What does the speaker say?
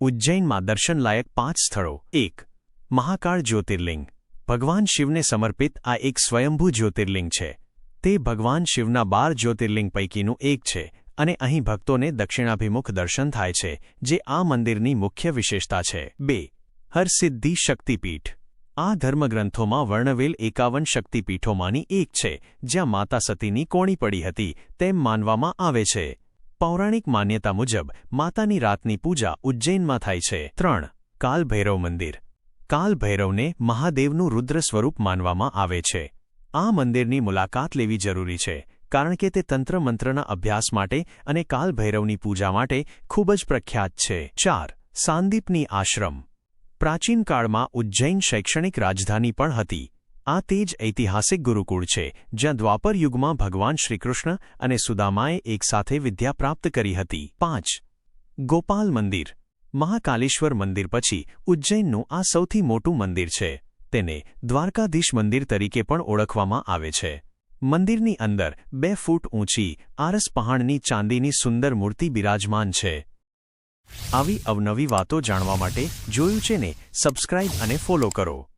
ઉજ્જૈનમાં દર્શનલાયક પાંચ સ્થળો. એક, મહાકાળ જ્યોતિર્લિંગ. ભગવાન શિવને સમર્પિત આ એક સ્વયંભૂ જ્યોતિર્લિંગ છે. તે ભગવાન શિવના બાર જ્યોતિર્લિંગ પૈકીનું એક છે અને અહીં ભક્તોને દક્ષિણાભિમુખ દર્શન થાય છે, જે આ મંદિરની મુખ્ય વિશેષતા છે. બે, હરસિદ્ધિ શક્તિપીઠ. આ ધર્મગ્રંથોમાં વર્ણવેલ એકાવન શક્તિપીઠોમાંની એક છે, જ્યાં માતા સતીની કોણી પડી હતી, તેમ માનવામાં આવે છે. પૌરાણિક માન્યતા મુજબ, માતાની રાતની પૂજા ઉજ્જૈનમાં થાય છે. ત્રણ, કાલભૈરવ મંદિર. કાલભૈરવને મહાદેવનું રુદ્ર સ્વરૂપ માનવામાં આવે છે. આ મંદિરની મુલાકાત લેવી જરૂરી છે, કારણ કે તે તંત્ર મંત્રના અભ્યાસ માટે અને કાલભૈરવની પૂજા માટે ખૂબ જ પ્રખ્યાત છે. ચાર, સાંદીપની આશ્રમ. પ્રાચીન કાળમાં ઉજ્જૈન શૈક્ષણિક રાજધાની પણ હતી. આ તે જ ઐતિહાસિક ગુરુકુળ છે, જ્યાં દ્વાપર યુગમાં ભગવાન શ્રીકૃષ્ણ અને સુદામાએ એકસાથે વિદ્યા પ્રાપ્ત કરી હતી. પાંચ. ગોપાલ મંદિર. મહાકાલેશ્વર મંદિર પછી ઉજ્જૈનનું આ સૌથી મોટું મંદિર છે. તેને દ્વારકાધીશ મંદિર તરીકે પણ ઓળખવામાં આવે છે. મંદિરની અંદર બે ફૂટ ઊંચી, આરસ પહાણની ચાંદીની સુંદર મૂર્તિ બિરાજમાન છે. આવી અવનવી વાતો જાણવા માટે જોયું છે ને, સબસ્ક્રાઇબ અને ફોલો કરો.